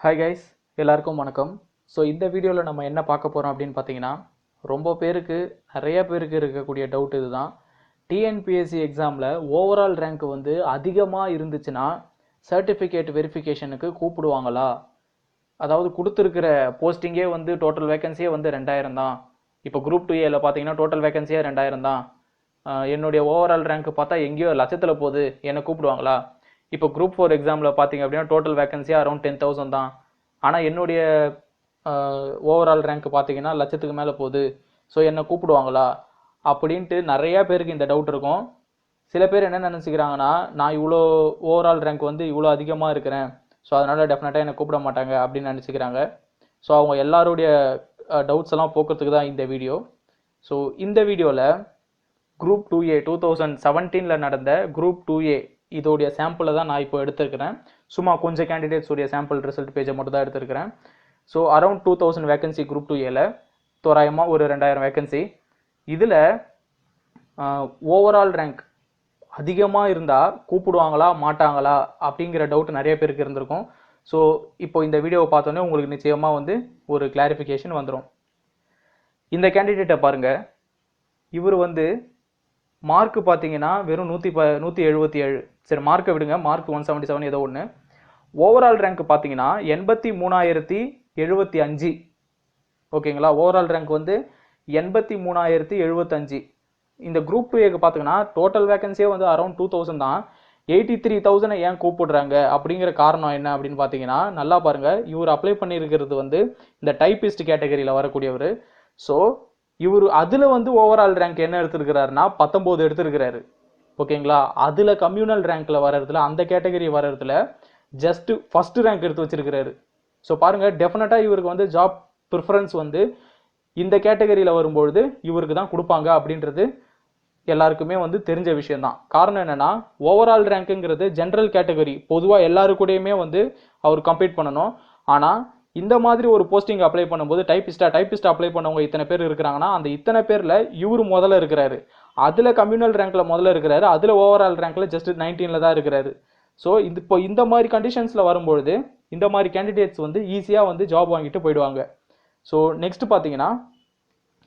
Hi guys எல்லாருக்கும் வணக்கம். So இந்த வீடியோவில் நம்ம என்ன பார்க்க போகிறோம் அப்படின்னு பார்த்தீங்கன்னா ரொம்ப பேருக்கு நிறைய பேருக்கு இருக்கக்கூடிய டவுட் இதுதான். டிஎன்பிஎஸ்சி எக்ஸாமில் ஓவரால் ரேங்க் வந்து அதிகமாக இருந்துச்சுன்னா சர்டிஃபிகேட் வெரிஃபிகேஷனுக்கு கூப்பிடுவாங்களா? அதாவது கொடுத்துருக்கிற போஸ்டிங்கே வந்து டோட்டல் வேகன்சியே வந்து ரெண்டாயிரம் தான். இப்போ குரூப் டூ ஏல பார்த்தீங்கன்னா டோட்டல் வேகன்சியே ரெண்டாயிரம் தான். என்னுடைய ஓவரால் ரேங்க் பார்த்தா எங்கேயோ லட்சத்தில் போகுது. என்னை கூப்பிடுவாங்களா? இப்போ குரூப் ஃபோர் எக்ஸாமில் பார்த்தீங்க அப்படின்னா டோட்டல் வேகன்சியாக அரௌண்ட் டென் தௌசண்ட் தான். ஆனால் என்னுடைய ஓவரால் ரேங்க் பார்த்தீங்கன்னா லட்சத்துக்கு மேலே போகுது. ஸோ என்னை கூப்பிடுவாங்களா? அப்படின்ட்டு நிறையா பேருக்கு இந்த டவுட் இருக்கும். சில பேர் என்ன நினச்சிக்கிறாங்கன்னா நான் இவ்வளோ ஓவரால் ரேங்க் வந்து இவ்வளோ அதிகமாக இருக்கிறேன். ஸோ அதனால் டெஃபினட்டாக என்னை கூப்பிட மாட்டாங்க அப்படின்னு நினச்சிக்கிறாங்க. ஸோ அவங்க எல்லாருடைய டவுட்ஸ் எல்லாம் போக்குறதுக்கு தான் இந்த வீடியோ ஸோ இந்த வீடியோவில் group two A two thousand செவன்டீனில் நடந்த குரூப் டூ ஏ இதோடைய சாம்பிளை தான் நான் இப்போ எடுத்திருக்கிறேன். சும்மா கொஞ்சம் candidates உடைய சாம்பிள் ரிசல்ட் பேஜை மட்டும் தான் எடுத்திருக்கிறேன். So around two thousand vacancy group two ஏல தோராயமாக ஒரு ரெண்டாயிரம் வேகன்சி இதில் ஓவரால் ரேங்க் அதிகமாக இருந்தால் கூப்பிடுவாங்களா மாட்டாங்களா அப்படிங்கிற டவுட் நிறைய பேருக்கு இருந்திருக்கும். ஸோ இப்போ இந்த வீடியோவை பார்த்தோன்னே உங்களுக்கு நிச்சயமாக வந்து ஒரு கிளாரிஃபிகேஷன் வந்துடும் இந்த கேண்டிடேட்டை பாருங்கள் இவர் வந்து மார்க் பார்த்தீங்கன்னா வெறும் நூற்றி ப நூற்றி எழுபத்தி ஏழு. சரி மார்க்கை விடுங்க. மார்க் ஒன் செவன்ட்டி செவன் ஏதோ ஒன்று ஓவரால் ரேங்க் பார்த்தீங்கன்னா எண்பத்தி மூணாயிரத்தி எழுபத்தி அஞ்சு. ஓகேங்களா? ஓவரால் ரேங்க் வந்து எண்பத்தி மூணாயிரத்தி எழுபத்தஞ்சு இந்த குரூப் டூ ஏக்கு பார்த்தீங்கன்னா டோட்டல் வேகன்சியே வந்து அரௌண்ட் டூ தௌசண்ட் தான். எயிட்டி த்ரீ தௌசண்டை ஏன் கூப்பிடுறாங்க? அப்படிங்கிற காரணம் என்ன அப்படின்னு பார்த்தீங்கன்னா நல்லா பாருங்கள் இவர் அப்ளை பண்ணியிருக்கிறது வந்து இந்த டைப்பிஸ்ட் கேட்டகரியில் வரக்கூடியவர். ஸோ இவர் அதில் வந்து ஓவரால் ரேங்க் என்ன எடுத்திருக்கிறாருன்னா பத்தொம்போது எடுத்திருக்கிறாரு. ஓகேங்களா? அதில் கம்யூனல் ரேங்க்கில் வர்றதுல அந்த கேட்டகரி வர்றதுல ஜஸ்ட் ஃபஸ்ட்டு ரேங்க் எடுத்து வச்சிருக்கிறாரு. ஸோ பாருங்கள் டெஃபினட்டாக இவருக்கு வந்து ஜாப் ப்ரிஃபரன்ஸ் வந்து இந்த கேட்டகரியில் வரும்பொழுது இவருக்கு தான் கொடுப்பாங்க அப்படின்றது எல்லாருக்குமே வந்து தெரிஞ்ச விஷயம்தான். காரணம் என்னென்னா ஓவரால் ரேங்க்குங்கிறது ஜென்ரல் கேட்டகரி பொதுவாக எல்லாருக்கூடயுமே வந்து அவர் கம்ப்ளீட் பண்ணணும். ஆனால் இந்த மாதிரி ஒரு போஸ்டிங் அப்ளை பண்ணும்போது டைப்பிஸ்டா டைப்பிஸ்ட் அப்ளை பண்ணவங்க இத்தனை பேர் இருக்கிறாங்கன்னா அந்த இத்தனை பேரில் இவர் முதல்ல இருக்கிறாரு. அதில் கம்யூனல் ரேங்க்ல முதல்ல இருக்கிறாரு. அதில் ஓவரால் ரேங்க்ல ஜஸ்ட் நைன்டீனில் தான் இருக்கிறாரு. ஸோ இது இப்போ இந்த மாதிரி கண்டிஷன்ஸில் வரும்பொழுது இந்த மாதிரி கேண்டிடேட்ஸ் வந்து ஈஸியாக வந்து ஜாப் வாங்கிட்டு போயிடுவாங்க. ஸோ நெக்ஸ்ட் பார்த்தீங்கன்னா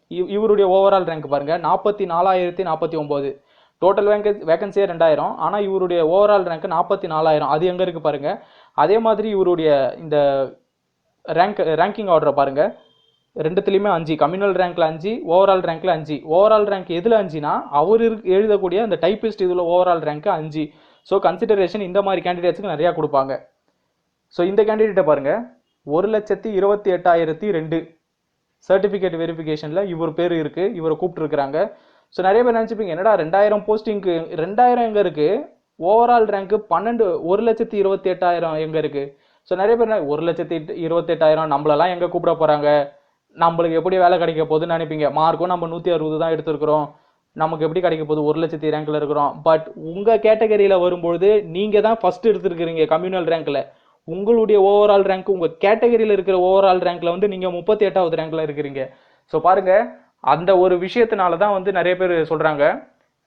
இவ்- இவருடைய ஓவரால் ரேங்க் பாருங்கள் நாற்பத்தி நாலாயிரத்தி நாற்பத்தி ஒம்பது டோட்டல் வேங்க வேகன்சியே ரெண்டாயிரம். ஆனால் இவருடைய ஓவரால் ரேங்க் நாற்பத்தி நாலாயிரம். அது எங்கே இருக்குது பாருங்கள் அதே மாதிரி இவருடைய இந்த ரேங்க் ரேங்கிங் ஆர்டரை பாருங்கள் ரெண்டுத்துலேயுமே அஞ்சு. கம்யூனல் ரேங்க்கில் அஞ்சு ஓவரால் ரேங்க்கில் அஞ்சு. ஓவரால் ரேங்க் எதில் அஞ்சுனா அவர் எழுதக்கூடிய அந்த டைப்பிஸ்ட் இதில் ஓவரால் ரேங்க்கு அஞ்சு. ஸோ கன்சிடரேஷன் இந்த மாதிரி கேண்டிடேட்ஸ்க்கு நிறையா கொடுப்பாங்க. ஸோ இந்த கேண்டிடேட்டை பாருங்கள் ஒரு லட்சத்தி இருபத்தி எட்டாயிரத்தி ரெண்டு. சர்டிஃபிகேட் வெரிஃபிகேஷனில் இவர் பேர் இருக்குது இவரை கூப்பிட்டுருக்குறாங்க. ஸோ நிறைய பேர் நினச்சிப்பீங்க என்னடா ரெண்டாயிரம் போஸ்டிங்க்கு ரெண்டாயிரம் எங்கே இருக்குது ஓவரால் ரேங்க்கு பன்னெண்டு ஒரு லட்சத்தி இருபத்தி எட்டாயிரம் எங்கே இருக்குது ஸோ நிறைய பேர் ஒரு லட்சத்தி இருபத்தெட்டாயிரம் நம்மளெல்லாம் எங்கே கூப்பிட போகிறாங்க நம்மளுக்கு எப்படி வேலை கிடைக்க போகுதுன்னு நினைப்பீங்க. மார்க்கும் நம்ம நூற்றி அறுபது தான் எடுத்திருக்கிறோம். நமக்கு எப்படி கிடைக்க போகுது? ஒரு லட்சத்தி ரேங்க்ல இருக்கிறோம். பட் உங்கள் கேட்டகரியில் வரும்பொழுது நீங்கள் தான் ஃபஸ்ட் எடுத்துருக்கிறீங்க கம்யூனல் ரேங்க்கில் உங்களுடைய ஓவரால் ரேங்க் உங்கள் கேட்டகரியில் இருக்கிற ஓவரால் ரேங்க்ல வந்து நீங்கள் முப்பத்தி எட்டாவது ரேங்க்ல இருக்கிறீங்க. ஸோ பாருங்கள் அந்த ஒரு விஷயத்தினால தான் வந்து நிறைய பேர் சொல்கிறாங்க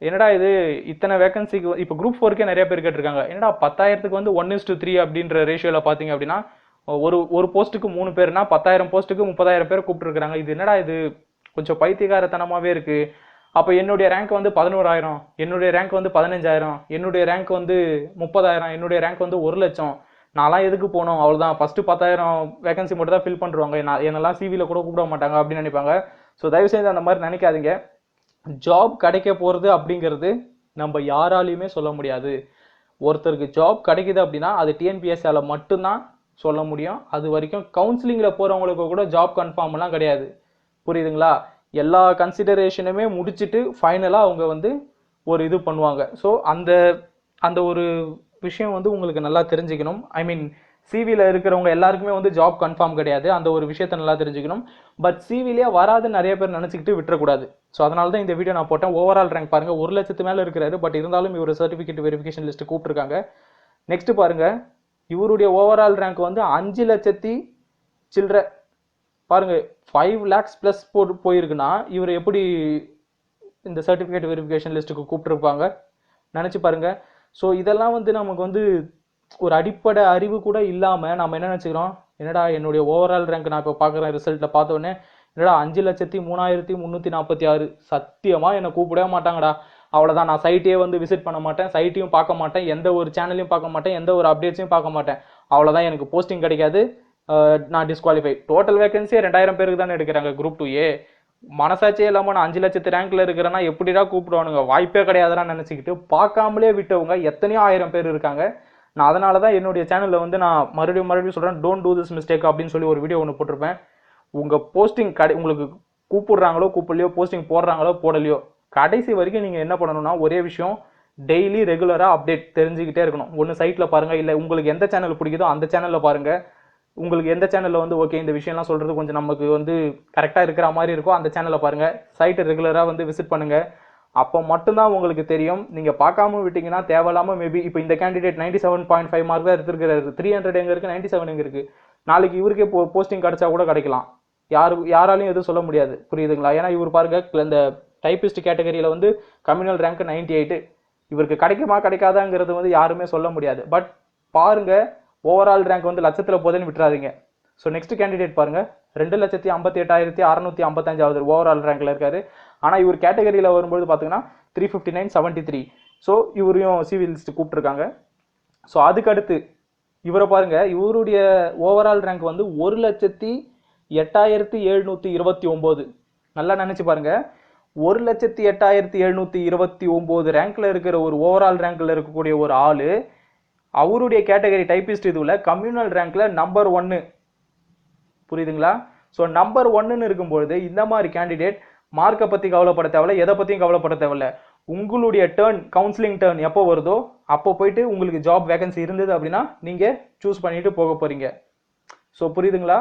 என்னடா இது இத்தனை வேகன்சிக்கு இப்போ குரூப் ஃபோருக்கே நிறைய பேர் கேட்டிருக்காங்க. என்னடா பத்தாயிரத்துக்கு வந்து ஒன் இஸ் டூ த்ரீ அப்படின்ற ரேஷியோவில் பார்த்தீங்க அப்படின்னா ஒரு ஒரு போஸ்ட்டுக்கு மூணு பேர்னா பத்தாயிரம் போஸ்ட்டுக்கு முப்பதாயிரம் பேர் கூப்பிட்டுருக்காங்க இது என்னடா இது? கொஞ்சம் பைத்தியகாரத்தனமாகவே இருக்குது அப்போ என்னுடைய ரேங்க் வந்து பதினோராயிரம் என்னுடைய ரேங்க் வந்து பதினஞ்சாயிரம் என்னுடைய ரேங்க் வந்து முப்பதாயிரம் என்னுடைய ரேங்க் வந்து ஒரு லட்சம். நான்லாம் எதுக்கு போகணும் அவ்வளோதான் ஃபஸ்ட்டு பத்தாயிரம் வேகன்சி மட்டும் தான் ஃபில் பண்ணுறாங்க நான் என்னெல்லாம் சிவியில் கூட கூப்பிட மாட்டாங்க அப்படின்னு நினைப்பாங்க. ஸோ தயவுசெய்து அந்த மாதிரி நினைக்காதீங்க. ஜாப் கிடைக்க போகிறது அப்படிங்கிறது நம்ம யாராலையுமே சொல்ல முடியாது. ஒருத்தருக்கு ஜாப் கிடைக்குது அப்படின்னா அது டிஎன்பிஎஸ்சியால் மட்டும்தான் சொல்ல முடியும். அது வரைக்கும் கவுன்சிலிங்கில் போகிறவங்களுக்கு கூட ஜாப் கன்ஃபார்ம்லாம் கிடையாது. புரியுதுங்களா? எல்லா கன்சிடரேஷனுமே முடிச்சுட்டு ஃபைனலாக அவங்க வந்து ஒரு இது பண்ணுவாங்க. ஸோ அந்த அந்த ஒரு விஷயம் வந்து உங்களுக்கு நல்லா தெரிஞ்சுக்கணும். ஐ மீன் சிவியில் இருக்கிறவங்க எல்லாருக்குமே வந்து ஜாப் கன்ஃபார்ம் கிடையாது. அந்த ஒரு விஷயத்தை நல்லா தெரிஞ்சுக்கணும். பட் சிவிலே வராது நிறைய பேர் நினச்சிக்கிட்டு விட்டுறக்கூடாது. ஸோ அதனால தான் இந்த வீடியோ நான் போட்டேன். ஓவரால் ரேங்க் பாருங்க. ஒரு லட்சத்து மேலே இருக்கிறாரு. பட் இருந்தாலும் இவர் சர்டிஃபிகேட் வெரிஃபிகேஷன் லிஸ்ட்டு கூப்பிட்டுருக்காங்க. நெக்ஸ்ட் பாருங்கள் இவருடைய ஓவரால் ரேங்க் வந்து அஞ்சு லட்சத்தி சில்லற. பாருங்க. ஃபைவ் லேக்ஸ் ப்ளஸ் போ போயிருக்குன்னா இவர் எப்படி இந்த சர்டிஃபிகேட் வெரிஃபிகேஷன் லிஸ்ட்டுக்கு கூப்பிட்டுருப்பாங்க? நினச்சி பாருங்கள் ஸோ இதெல்லாம் வந்து நமக்கு வந்து ஒரு அடிப்படை அறிவு கூட இல்லாமல் நம்ம என்ன நினச்சிக்கிறோம்? என்னடா என்னுடைய ஓவரால் ரேங்க் நான் இப்போ பார்க்குறேன் ரிசல்ட்டில் பார்த்தோன்னே என்னடா அஞ்சு லட்சத்தி மூணாயிரத்தி முந்நூற்றி நாற்பத்தி ஆறு? சத்தியமாக என்னை கூப்பிடவே மாட்டாங்கடா. அவ்வளோதான் நான் சைட்டே வந்து விசிட் பண்ண மாட்டேன் சைட்டையும் பார்க்க மாட்டேன் எந்த ஒரு சேனலையும் பார்க்க மாட்டேன் எந்த ஒரு அப்டேட்ஸையும் பார்க்க மாட்டேன். அவ்வளோதான் எனக்கு போஸ்டிங் கிடைக்காது. நான் டிஸ்குவாலிஃபை டோட்டல் வேகன்சியே ரெண்டாயிரம் பேருக்கு தானே எடுக்கிறாங்க குரூப் டூ ஏ. மனசாட்சியே இல்லாமல் நான் அஞ்சு லட்சத்து ரேங்க்ல இருக்கிறேன்னா எப்படிடா கூப்பிடுவானுங்க? வாய்ப்பே கிடையாதுன்னு நினச்சிக்கிட்டு பார்க்காமலே விட்டவங்க எத்தனையோ ஆயிரம் பேர் இருக்காங்க. நான் அதனால தான் என்னுடைய சேனலில் வந்து நான் மறுபடியும் மறுபடியும் சொல்கிறேன் டோன்ட் டூ திஸ் மிஸ்டேக் அப்படின்னு சொல்லி ஒரு வீடியோ ஒன்று போட்டிருப்பேன். உங்கள் போஸ்டிங் கடை உங்களுக்கு கூப்பிடுறாங்களோ கூப்பிடலையோ போஸ்டிங் போடுறாங்களோ போடலையோ கடைசி வரைக்கும் நீங்கள் என்ன பண்ணணும்னா ஒரே விஷயம் டெய்லி ரெகுலராக அப்டேட் தெரிஞ்சுக்கிட்டே இருக்கணும். ஒன்று சைட்டில் பாருங்கள் இல்லை உங்களுக்கு எந்த சேனல் பிடிக்குதோ அந்த சேனலில் பாருங்கள் உங்களுக்கு எந்த சேனலில் வந்து ஓகே இந்த விஷயம்லாம் சொல்கிறது கொஞ்சம் நமக்கு வந்து கரெக்டாக இருக்கிற மாதிரி இருக்கோ அந்த சேனலில் பாருங்கள் சைட்டை ரெகுலராக வந்து விசிட் பண்ணுங்கள் அப்போ மட்டும்தான் உங்களுக்கு தெரியும். நீங்கள் பார்க்காம விட்டிங்கன்னா தேவையில்லாமல் மேபி இப்போ இந்த candidate ninety seven point five mark தான் எடுத்துருக்காரு த்ரீ ஹண்ட்ரட் எங்கே இருக்குது நைன்டி செவன் எங்கே இருக்குது நாளைக்கு இவருக்கே போ போஸ்டிங் கிடச்சா கூட கிடைக்கலாம். யாரு யாராலையும் எதுவும் சொல்ல முடியாது. புரியுதுங்களா? ஏன்னா இவர் பாருங்க இந்த டைப்பிஸ்ட் கேட்டகரியில் வந்து கம்யூனல் ரேங்க் நைன்டி எயிட்டு இவருக்கு கிடைக்குமா கிடைக்காதாங்கிறது வந்து யாருமே சொல்ல முடியாது. பட் பாருங்க ஓவரால் ரேங்க் வந்து லட்சத்தில் போதேன்னு விட்டுறாதீங்க. ஸோ நெக்ஸ்ட் கேண்டிடேட் பாருங்கள் ரெண்டு லட்சத்தி ஐம்பத்தி எட்டாயிரத்தி அறநூத்தி ஐம்பத்தஞ்சாவது ஓவரால் ரேங்க்ல இருக்காரு. ஆனால் இவர் கேட்டகரியில் வரும்போது பார்த்தீங்கன்னா three fifty nine seventy three so இவரையும் சிவில் லிஸ்ட் கூப்பிட்டுருக்காங்க. ஸோ அதுக்கடுத்து இவரை பாருங்க இவருடைய ஓவரால் ரேங்க் வந்து ஒரு லட்சத்தி எட்டாயிரத்தி எழுநூத்தி இருபத்தி ஒம்பது நல்லா நினச்சி பாருங்க. ஒரு லட்சத்தி எட்டாயிரத்தி எழுநூத்தி இருபத்தி ஒம்பது ரேங்க்ல இருக்கிற ஒரு ஓவரால் ரேங்க்ல இருக்கக்கூடிய ஒரு ஆளு அவருடைய கேட்டகரி டைப்பிஸ்ட் இதுல கம்யூனல் ரேங்க்ல நம்பர் ஒன்னு புரியுதுங்களா? ஸோ நம்பர் ஒன்னுன்னு இருக்கும்பொழுது இந்த மாதிரி கேண்டிடேட் மார்க்கை பற்றி கவலைப்பட தேவையில்ல எதை பற்றியும் கவலைப்பட தேவையில்ல. உங்களுடைய டேர்ன் கவுன்சிலிங் டேர்ன் எப்போ வருதோ அப்போ போயிட்டு உங்களுக்கு ஜாப் வேகன்சி இருந்தது அப்படின்னா நீங்கள் சூஸ் பண்ணிட்டு போக போகிறீங்க ஸோ புரியுதுங்களா?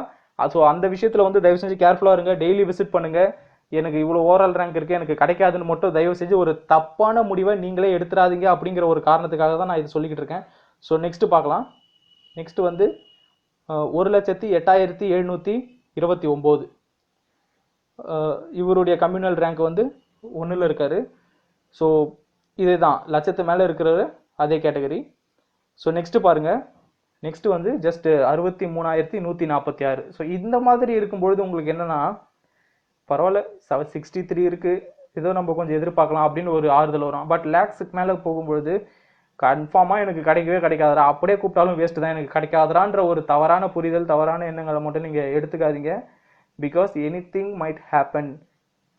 ஸோ அந்த விஷயத்தில் வந்து தயவு செஞ்சு கேர்ஃபுல்லாக இருங்க. டெய்லி விசிட் பண்ணுங்கள் எனக்கு இவ்வளோ ஓவரால் ரேங்க் இருக்குது எனக்கு கிடைக்காதுன்னு மட்டும் தயவு செஞ்சு ஒரு தப்பான முடிவை நீங்களே எடுத்துடாதீங்க அப்படிங்கிற ஒரு காரணத்துக்காக தான் நான் இது சொல்லிக்கிட்டு இருக்கேன். ஸோ நெக்ஸ்ட்டு பார்க்கலாம். நெக்ஸ்ட்டு வந்து ஒரு லட்சத்தி எட்டாயிரத்தி எழுநூற்றி இருபத்தி ஒம்பது. இவருடைய கம்யூனல் ரேங்க் வந்து ஒன்றில் இருக்காரு. ஸோ இதுதான். லட்சத்து மேலே இருக்கிறவர் அதே கேட்டகரி ஸோ நெக்ஸ்ட்டு பாருங்கள் நெக்ஸ்ட்டு வந்து ஜஸ்ட் அறுபத்தி மூணாயிரத்தி நூற்றி நாற்பத்தி ஆறு. ஸோ இந்த மாதிரி இருக்கும்பொழுது உங்களுக்கு என்னென்னா பரவாயில்ல செவன் சிக்ஸ்டி த்ரீ இருக்குது ஏதோ நம்ம கொஞ்சம் எதிர்பார்க்கலாம் அப்படின்னு ஒரு ஆறுதல் வரும். பட் லேக்ஸுக்கு மேலே போகும்பொழுது கன்ஃபார்மாக எனக்கு கிடைக்கவே கிடைக்காதரா அப்படியே கூப்பிட்டாலும் வேஸ்ட் தான். எனக்கு கிடைக்காதரான்ற ஒரு தவறான புரிதல் தவறான எண்ணங்களை மட்டும் நீங்கள் எடுத்துக்காதீங்க. Because any thing might happen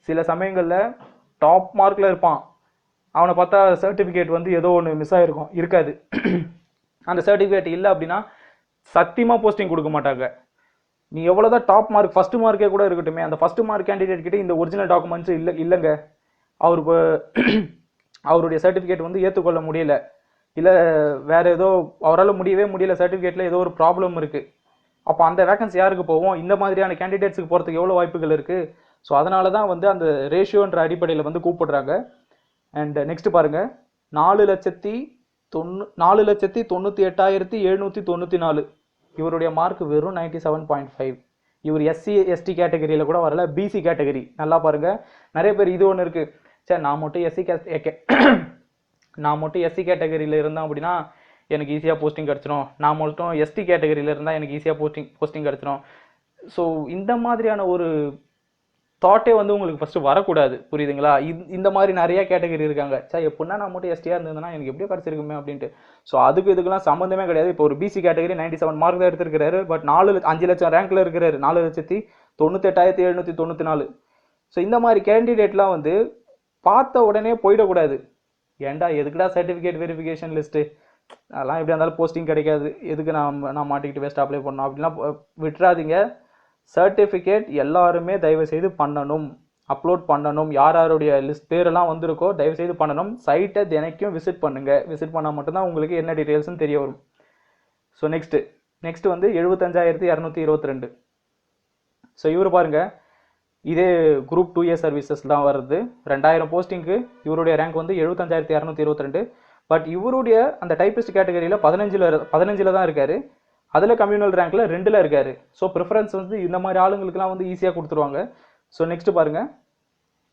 சில சமயங்களில் டாப் மார்க்கில் இருப்பான். அவனை பார்த்தா சர்டிஃபிகேட் வந்து ஏதோ ஒன்று மிஸ் ஆகிருக்கும் இருக்காது. அந்த சர்டிஃபிகேட் இல்லை அப்படின்னா சத்தியமாக போஸ்டிங் கொடுக்க மாட்டாங்க. நீ எவ்வளோதான் டாப் மார்க் ஃபஸ்ட்டு மார்க்கே கூட இருக்கட்டுமே அந்த ஃபஸ்ட்டு மார்க் கேண்டிடேட் கிட்டே இந்த ஒரிஜினல் டாக்குமெண்ட்ஸ் இல்லை இல்லைங்க. அவர் அவருடைய சர்டிஃபிகேட் வந்து ஏற்றுக்கொள்ள முடியல. இல்லை வேற ஏதோ அவரால் முடியவே முடியல சர்டிஃபிகேட்டில் ஏதோ ஒரு ப்ராப்ளம் இருக்குது அப்போ அந்த வேகன்சி யாருக்கு போவோம் இந்த மாதிரியான கேண்டிடேட்ஸுக்கு போகிறதுக்கு எவ்வளோ வாய்ப்புகள் இருக்குது ஸோ அதனால தான் வந்து அந்த ரேஷியோன்ற அடிப்படையில் வந்து கூப்பிடுறாங்க. அண்ட் நெக்ஸ்ட் பாருங்கள் நாலு லட்சத்தி தொண்ணூ நாலு லட்சத்தி தொண்ணூற்றி எட்டாயிரத்தி எழுநூற்றி தொண்ணூற்றி நாலு. இவருடைய மார்க் வெறும் நைன்டி செவன் பாயிண்ட் ஃபைவ் இவர் எஸ்சி எஸ்டி கேட்டகரியில் கூட வரல. பிசி கேட்டகரி நல்லா பாருங்கள் நிறைய பேர் இது ஒன்று இருக்குது சார் நான் மட்டும் எஸ்சி கே நான் மட்டும் எஸ்சி கேட்டகரியில் இருந்தேன் அப்படின்னா எனக்கு ஈஸியாக போஸ்டிங் கிடச்சிரும். நான் மட்டும் எஸ்டி கேட்டகரியில் இருந்தால் எனக்கு ஈஸியாக போஸ்டிங் போஸ்டிங் கிடச்சிரும். ஸோ இந்த மாதிரியான ஒரு தாட்டே வந்து உங்களுக்கு ஃபஸ்ட்டு வரக்கூடாது. புரியுதுங்களா? இந்த- இந்த மாதிரி நிறைய கேட்டகரி இருக்காங்க. சார் எப்படின்னா நான் மட்டும் எஸ்டியாக இருந்ததுன்னா எனக்கு எப்படியோ கிடச்சிருக்குமே அப்படின்ட்டு. ஸோ அதுக்கு இதுக்கெல்லாம் சம்மந்தமே கிடையாது. இப்போ ஒரு BC category ninety seven mark தான் எடுத்திருக்கிறாரு. பட் நாலு அஞ்சு லட்சம் ரேங்க்ல இருக்கிறாரு. நாலு லட்சத்தி தொண்ணூத்தெட்டாயிரத்தி எழுநூற்றி தொண்ணூற்றி நாலு. ஸோ இந்த மாதிரி கேண்டிடேட்லாம் வந்து பார்த்த உடனே போயிடக்கூடாது. ஏன்டா எதுக்குடா சர்டிஃபிகேட் வெரிஃபிகேஷன் லிஸ்ட்டு அதெல்லாம் எப்படி இருந்தாலும் போஸ்டிங் கிடைக்காது. எதுக்கு நான் நான் மாட்டிக்கிட்டு வேஸ்ட் அப்ளை பண்ணணும்? அப்படிலாம் விட்டுறாதீங்க. சர்டிஃபிகேட் எல்லாருமே தயவு செய்து பண்ணணும். அப்லோட் பண்ணணும். யார் யாருடைய லிஸ்ட் பேரெல்லாம் வந்திருக்கோ தயவு செய்து பண்ணணும் சைட்டை தினைக்கும் விசிட் பண்ணுங்கள் விசிட் பண்ணால் மட்டும்தான் உங்களுக்கு என்ன டீட்டெயில்ஸ்னு தெரிய வரும். ஸோ நெக்ஸ்ட்டு நெக்ஸ்ட் வந்து எழுபத்தஞ்சாயிரத்தி இரநூத்தி இருபத்தி ரெண்டு. ஸோ இவர் பாருங்கள் இதே குரூப் டூ இயர் சர்வீசஸ் தான் வருது. ரெண்டாயிரம் போஸ்டிங்க்கு இவருடைய ரேங்க் வந்து எழுபத்தஞ்சாயிரத்தி இரநூத்தி இருபத்தி ரெண்டு பட் இவருடைய அந்த டைப்பிஸ்ட் கேட்டகரியில் பதினஞ்சில் பதினஞ்சில் தான் இருக்கார். அதில் கம்யூனல் ரேங்க்கில் ரெண்டில் இருக்கார். ஸோ ப்ரிஃபரன்ஸ் வந்து இந்த மாதிரி ஆளுங்களுக்குலாம் வந்து ஈஸியாக கொடுத்துருவாங்க. ஸோ நெக்ஸ்ட்டு பாருங்கள்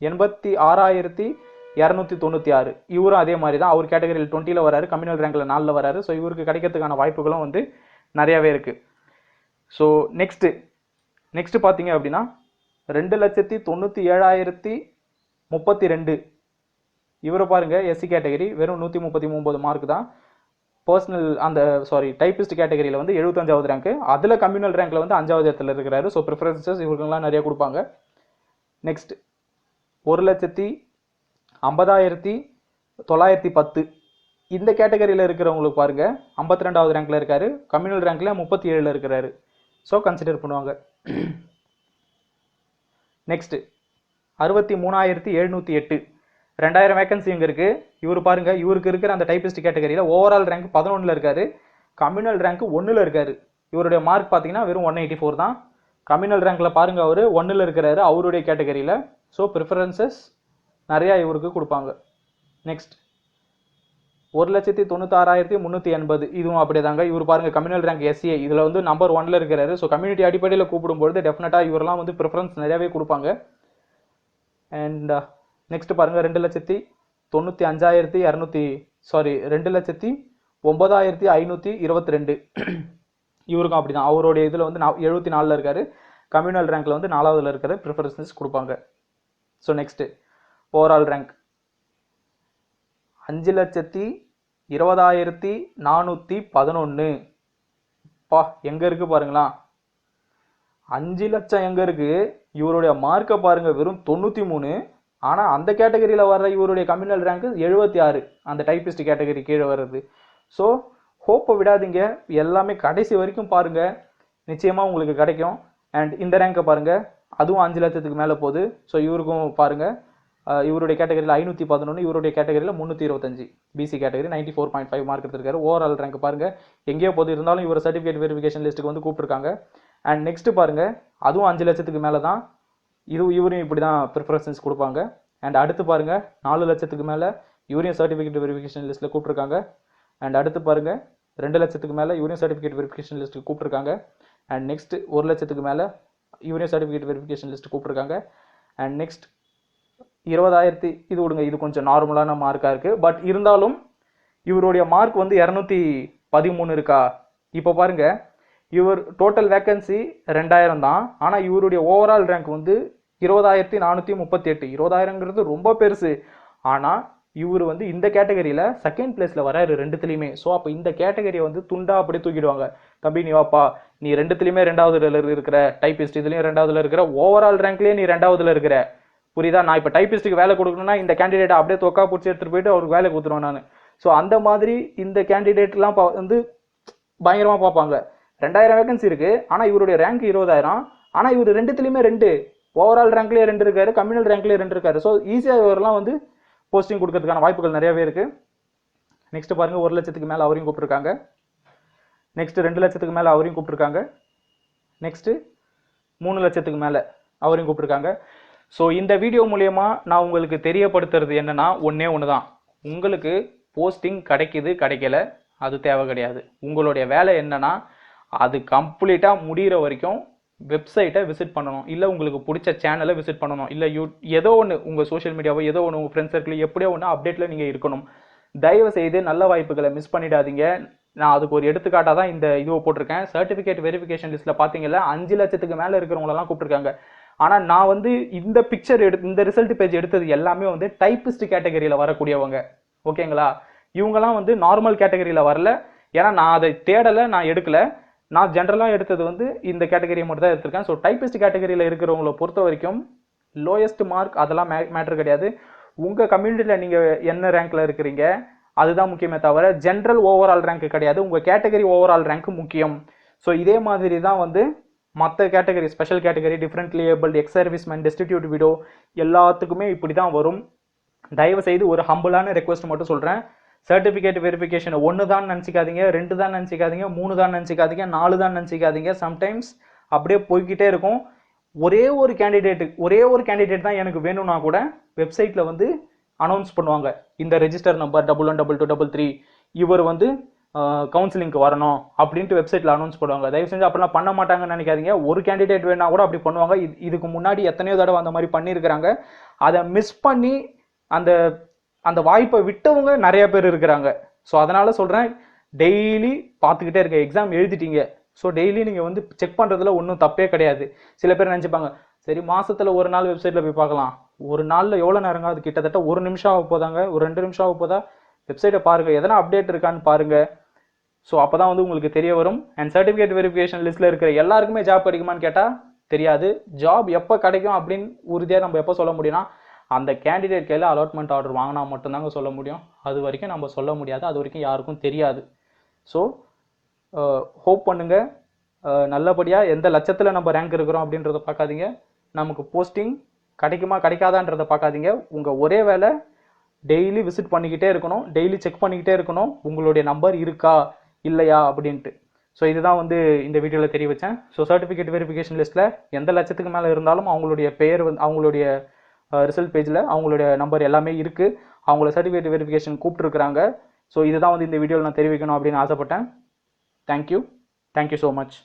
எண்பத்தி ஆறாயிரத்தி இரநூத்தி தொண்ணூற்றி ஆறு. இவரும் அதே மாதிரி தான். அவர் கேட்டகரியில் டுவெண்ட்டியில் வராரு. கம்யூனல் ரேங்கில் நாலில் வராரு. ஸோ இவருக்கு கிடைக்கிறதுக்கான வாய்ப்புகளும் வந்து நிறையாவே இருக்குது ஸோ நெக்ஸ்ட்டு நெக்ஸ்ட்டு பார்த்தீங்க அப்படின்னா ரெண்டு லட்சத்தி தொண்ணூற்றி ஏழாயிரத்தி முப்பத்தி ரெண்டு. இவரை பாருங்கள் எஸ்சி கேட்டகரி வெறும் நூற்றி முப்பத்தி ஒம்பது மார்க் தான். பர்சனல் அந்த சாரி டைப்பிஸ்ட் கேட்டகரியில் வந்து எழுபத்தஞ்சாவது ரேங்க் அதில் கம்யூனல் ரேங்க்கில் வந்து அஞ்சாவது இடத்துல இருக்கிறாரு. ஸோ ப்ரிஃபரன்சஸ் இவருக்கெல்லாம் நிறைய கொடுப்பாங்க. நெக்ஸ்ட் ஒரு லட்சத்தி ஐம்பதாயிரத்தி தொள்ளாயிரத்தி பத்து. இந்த கேட்டகரியில் இருக்கிறவங்களுக்கு பாருங்கள் ஐம்பத்தி ரெண்டாவது ரேங்க்கில் இருக்காரு. கம்யூனல் ரேங்க்கில் முப்பத்தி ஏழில் இருக்கிறாரு. ஸோ கன்சிடர் பண்ணுவாங்க. நெக்ஸ்ட் அறுபத்தி மூணாயிரத்தி எழுநூற்றி எட்டு. ரெண்டாயிரம் வேகன்சி இங்கே இருக்குது இவர் பாருங்க இவருக்கு இருக்கிற அந்த டைப்பிஸ்ட் கேட்டகரியில் ஓவரால் ரேங்க் பதினொன்றில் இருக்காரு. கம்யூனல் ரேங்க் ஒன்றில் இருக்காரு. இவருடைய மார்க் பார்த்தீங்கன்னா வெறும் ஒன் எயிட்டி ஃபோர் தான் கம்யூனல் ரேங்க்ல பாருங்க அவர் ஒன்றில் இருக்கிறாரு அவருடைய கேட்டகரியில் ஸோ ப்ரிஃபரன்சஸ் நிறையா இவருக்கு கொடுப்பாங்க. நெக்ஸ்ட் ஒரு லட்சத்தி தொண்ணூத்தாறாயிரத்தி முந்நூற்றி எண்பது. இதுவும் அப்படியே தாங்க இவர் பாருங்கள் கம்யூனல் ரேங்க் எஸ்ஏ இதில் வந்து நம்பர் ஒன்ல இருக்கிறாரு. ஸோ கம்யூனிட்டி அடிப்படையில் கூப்பிடும்பொழுது டெஃபினட்டாக இவரெல்லாம் வந்து ப்ரிஃபரன்ஸ் நிறையாவே கொடுப்பாங்க. அண்ட் நெக்ஸ்ட் uh, பாருங்க ரெண்டு லட்சத்தி தொண்ணூற்றி அஞ்சாயிரத்தி இரநூத்தி சாரி ரெண்டு லட்சத்தி ஒன்பதாயிரத்தி ஐநூற்றி இருபத்தி ரெண்டு இவருக்கும் அப்படி தான் அவருடைய இதில் வந்து நான் எழுபத்தி நாலில் இருக்கார். கம்யூனல் ரேங்க்கில் வந்து நாலாவதுல இருக்கிற ப்ரிஃபரன்ஸஸ் கொடுப்பாங்க. ஸோ நெக்ஸ்ட்டு ஓவரால் ரேங்க் அஞ்சு லட்சத்தி இருபதாயிரத்தி நானூற்றி பதினொன்று பா எங்கே இருக்குது பாருங்களா? அஞ்சு லட்சம் எங்கே இருக்குது இவருடைய மார்க்கை பாருங்கள் வெறும் தொண்ணூற்றி மூணு. ஆனால் அந்த கேட்டகரியில் வர்ற இவருடைய கம்யூனல் ரேங்க் எழுபத்தி ஆறு. அந்த டைப்பிஸ்ட் கேட்டகரி கீழே வர்றது. ஸோ ஹோப்பை விடாதீங்க. எல்லாமே கடைசி வரைக்கும் பாருங்க. நிச்சயமாக உங்களுக்கு கிடைக்கும். அண்ட் இந்த ரேங்கை பாருங்கள் அதுவும் அஞ்சு லட்சத்துக்கு மேலே போகுது. ஸோ இவருக்கும் பாருங்கள் இவருடைய கேட்டகரியில் ஐநூற்றி பதினொன்று இவருடைய கேட்டகரியில் முந்நூற்றி இருபத்தஞ்சு. BC category ninety four point five mark எடுத்திருக்காரு. ஓவரால் ரேங்க் பாருங்கள் எங்கேயோ போது இருந்தாலும் இவர் சர்டிஃபிகேட் வெரிஃபிகேஷன் லிஸ்ட்டுக்கு வந்து கூப்பிட்டுருக்காங்க. அண்ட் நெக்ஸ்ட்டு பாருங்கள் அதுவும் அஞ்சு லட்சத்துக்கு மேலே தான் இது இவரையும் இப்படி தான் ப்ரிஃபரன்ஸ் கொடுப்பாங்க. அண்ட் அடுத்து பாருங்க. நாலு லட்சத்துக்கு மேலே இவரையும் சர்டிஃபிகேட் வெரிஃபிகேஷன் லிஸ்ட்டில் கூப்பிட்டுருக்காங்க. அண்ட் அடுத்து பாருங்க. ரெண்டு லட்சத்துக்கு மேலே இவரையும் சர்டிஃபிகேட் வெரிஃபிகேஷன் லிஸ்ட்டுக்கு கூப்பிட்டுருக்காங்க. அண்ட் நெக்ஸ்ட் ஒரு லட்சத்துக்கு மேலே இவரையும் சர்டிஃபிகேட் வெரிஃபிகேஷன் லிஸ்ட்டு கூப்பிட்டுருக்காங்க. அண்ட் நெக்ஸ்ட் இருபதாயிரத்தி இது விடுங்க இது கொஞ்சம் நார்மலான மார்க்காக இருக்குது பட் இருந்தாலும் இவருடைய மார்க் வந்து இரநூத்தி பதிமூணு இருக்கா? இப்போ பாருங்க இவர் டோட்டல் வேக்கன்சி ரெண்டாயிரம் தான். ஆனால் இவருடைய ஓவரால் ரேங்க் வந்து இருபதாயிரத்தி நானூற்றி முப்பத்தி எட்டு. இருபதாயிரங்கிறது ரொம்ப பெருசு. ஆனால் இவர் வந்து இந்த கேட்டகரியில் செகண்ட் பிளேஸில் வராரு ரெண்டுத்துலையுமே. ஸோ அப்போ இந்த கேட்டகரியை வந்து துண்டா அப்படியே தூக்கிடுவாங்க. தம்பி நீ வாப்பா நீ ரெண்டுத்துலையுமே ரெண்டாவதுல இருக்கிற டைப்பிஸ்ட் இதுலேயும் ரெண்டாவதுல இருக்கிற ஓவரால் ரேங்க்லேயே நீ ரெண்டாவதுல இருக்கிற. புரியுதா? நான் இப்போ டைப்பிஸ்ட்டுக்கு வேலை கொடுக்கணும்னா இந்த கேண்டிடேட் அப்படியே தொக்கா பிடிச்சி எடுத்துகிட்டு போயிட்டு அவருக்கு வேலை கொடுத்துருவேன் நான். ஸோ அந்த மாதிரி இந்த கேண்டிடேட்லாம் பா வந்து பயங்கரமாக பார்ப்பாங்க. ரெண்டாயிரம் வேகன்சி இருக்குது ஆனால் இவருடைய ரேங்க் இருபதாயிரம். ஆனால் இவர் ரெண்டுத்துலையுமே ரெண்டு. ஓவரால் ரேங்க்லேயே ரெண்டு இருக்காரு. கம்யூனல் ரேங்க்லேயே ரெண்டு இருக்காரு. ஸோ ஈஸியாக இவரெல்லாம் வந்து போஸ்டிங் கொடுக்கறதுக்கான வாய்ப்புகள் நிறையவே இருக்குது நெக்ஸ்ட் பாருங்கள் ஒரு லட்சத்துக்கு மேலே அவரையும் கூப்பிட்ருக்காங்க நெக்ஸ்ட்டு ரெண்டு லட்சத்துக்கு மேலே அவரையும் கூப்பிட்ருக்காங்க நெக்ஸ்ட்டு மூணு லட்சத்துக்கு மேலே அவரையும் கூப்பிட்ருக்காங்க ஸோ இந்த வீடியோ மூலயமா நான் உங்களுக்கு தெரியப்படுத்துறது என்னென்னா ஒன்றே ஒன்று தான் உங்களுக்கு போஸ்டிங் கிடைக்கிது கிடைக்கல அது தேவை கிடையாது. உங்களுடைய வேலை என்னென்னா அது கம்ப்ளீட்டாக முடிகிற வரைக்கும் வெப்சைட்டை விசிட் பண்ணணும். இல்லை உங்களுக்கு பிடிச்ச சேனலை விசிட் பண்ணணும். இல்லை யூ ஏதோ ஒன்று உங்கள் சோஷியல் மீடியாவோ ஏதோ ஒன்று உங்கள் ஃப்ரெண்ட்ஸ் சர்க்கிள் எப்படியோ ஒன்று அப்டேட்டில் நீங்கள் இருக்கணும். தயவு செய்து நல்ல வாய்ப்புகளை மிஸ் பண்ணிடாதீங்க. நான் அதுக்கு ஒரு எடுத்துக்காட்டாக தான் இந்த இதுவை போட்டிருக்கேன். சர்டிஃபிகேட் வெரிஃபிகேஷன் லிஸ்ட்டில் பார்த்தீங்கல்ல அஞ்சு லட்சத்துக்கு மேலே இருக்கிறவங்களெல்லாம் கூப்பிட்டுருக்காங்க. ஆனால் நான் வந்து இந்த பிக்சர் எடு இந்த ரிசல்ட் பேஜ் எடுத்தது எல்லாமே வந்து டைப்பிஸ்ட் கேட்டகரியில் வரக்கூடியவங்க. ஓகேங்களா? இவங்கெல்லாம் வந்து நார்மல் கேட்டகரியில் வரல. ஏன்னா நான் அதை தேடலை நான் எடுக்கலை. நான் ஜென்ரலாக எடுத்தது வந்து இந்த கேட்டகரியை மட்டும் தான் எடுத்திருக்கேன். ஸோ டைப்பிஸ்ட் கேட்டகரியில் இருக்கிறவங்கள பொறுத்த வரைக்கும் லோயஸ்ட் மார்க் அதெல்லாம் மே மேட்ரு கிடையாது. உங்கள் கம்யூனிட்டியில் நீங்கள் என்ன ரேங்க்கில் இருக்கிறீங்க? அதுதான் முக்கியமே தவிர ஜென்ரல் ஓவரால் ரேங்க் கிடையாது. உங்கள் கேட்டகரி ஓவரால் ரேங்க் முக்கியம். ஸோ இதே மாதிரி தான் வந்து மற்ற category special category differently abled ex serviceman destitute widow எல்லாத்துக்குமே இப்படி தான் வரும். தயவு செய்து ஒரு ஹம்பிளான ரெக்வஸ்ட் மட்டும் சொல்கிறேன் சர்டிஃபிகேட் வெரிஃபிகேஷன் ஒன்று தான் நினச்சிக்காதீங்க ரெண்டு தான் நினச்சிக்காதீங்க மூணு தான் நினச்சிக்காதீங்க நாலு தான் நினச்சிக்காதீங்க. சம்டைம்ஸ் அப்படியே போய்கிட்டே இருக்கும். ஒரே ஒரு கேண்டிடேட்டு ஒரே ஒரு கேண்டிடேட் தான் எனக்கு வேணும்னா கூட வெப்சைட்டில் வந்து அனௌன்ஸ் பண்ணுவாங்க. இந்த register number double one double two double three இவர் வந்து கவுன்சிலிங்க்கு வரணும் அப்படின்ட்டு வெப்சைட்டில் அனௌன்ஸ் பண்ணுவாங்க தயவு செஞ்சு அப்படிலாம் பண்ண மாட்டாங்கன்னு நினைக்காதீங்க. ஒரு கேண்டிடேட் வேணா கூட அப்படி பண்ணுவாங்க. இது இதுக்கு முன்னாடி எத்தனையோ தடவை அந்த மாதிரி பண்ணியிருக்கிறாங்க. அதை மிஸ் பண்ணி அந்த அந்த வாய்ப்பை விட்டவங்க நிறைய பேர் இருக்கிறாங்க. ஸோ அதனால சொல்கிறேன் டெய்லி பார்த்துக்கிட்டே இருக்க. எக்ஸாம் எழுதிட்டீங்க. ஸோ டெய்லி நீங்கள் வந்து செக் பண்ணுறதுல ஒன்றும் தப்பே கிடையாது. சில பேர் நினச்சிப்பாங்க சரி மாதத்தில் ஒரு நாள் வெப்சைட்டில் போய் பார்க்கலாம். ஒரு நாளில் எவ்வளோ நேரங்க அது கிட்டத்தட்ட ஒரு நிமிஷம் ஆக போதாங்க? ஒரு ரெண்டு நிமிஷம் ஆக போதா? வெப்சைட்டை பாருங்கள் எதனா அப்டேட் இருக்கான்னு பாருங்கள் ஸோ அப்போ தான் வந்து உங்களுக்கு தெரிய வரும். அண்ட் சர்டிஃபிகேட் வெரிஃபிகேஷன் லிஸ்ட்டில் இருக்கிற எல்லாருக்குமே ஜாப் கிடைக்குமான்னு கேட்டால் தெரியாது. ஜாப் எப்போ கிடைக்கும் அப்படின்னு உறுதியாக நம்ம எப்போ சொல்ல முடியும்னா அந்த கேண்டிடேட் கையில் அலாட்மெண்ட் ஆர்டர் வாங்கினா மட்டும்தாங்க சொல்ல முடியும். அது வரைக்கும் நம்ம சொல்ல முடியாது. அது வரைக்கும் யாருக்கும் தெரியாது. ஸோ ஹோப் பண்ணுங்கள் நல்லபடியாக எந்த லட்சத்தில் நம்ம ரேங்க் இருக்கிறோம் அப்படின்றத பார்க்காதீங்க. நமக்கு போஸ்டிங் கிடைக்குமா கிடைக்காதான்றத பார்க்காதீங்க. உங்கள் ஒரே வேலை டெய்லி விசிட் பண்ணிக்கிட்டே இருக்கணும். டெய்லி செக் பண்ணிக்கிட்டே இருக்கணும். உங்களுடைய நம்பர் இருக்கா? இல்லையா? அப்படின்ட்டு. ஸோ இதுதான் வந்து இந்த வீடியோவில் தெரிய வச்சேன். ஸோ சர்டிஃபிகேட் வெரிஃபிகேஷன் லிஸ்ட்டில் எந்த லட்சத்துக்கு மேலே இருந்தாலும் அவங்களுடைய பெயர் வந்து அவங்களுடைய ரிசல்ட் பேஜில் அவங்களுடைய நம்பர் எல்லாமே இருக்குது அவங்கள சர்டிஃபிகேட் வெரிஃபிகேஷன் கூப்பிட்டுருக்குறாங்க. ஸோ இதுதான் வந்து இந்த வீடியோவில் நான் தெரிவிக்கணும் அப்படின்னு ஆசைப்பட்டேன். Thank you thank you so much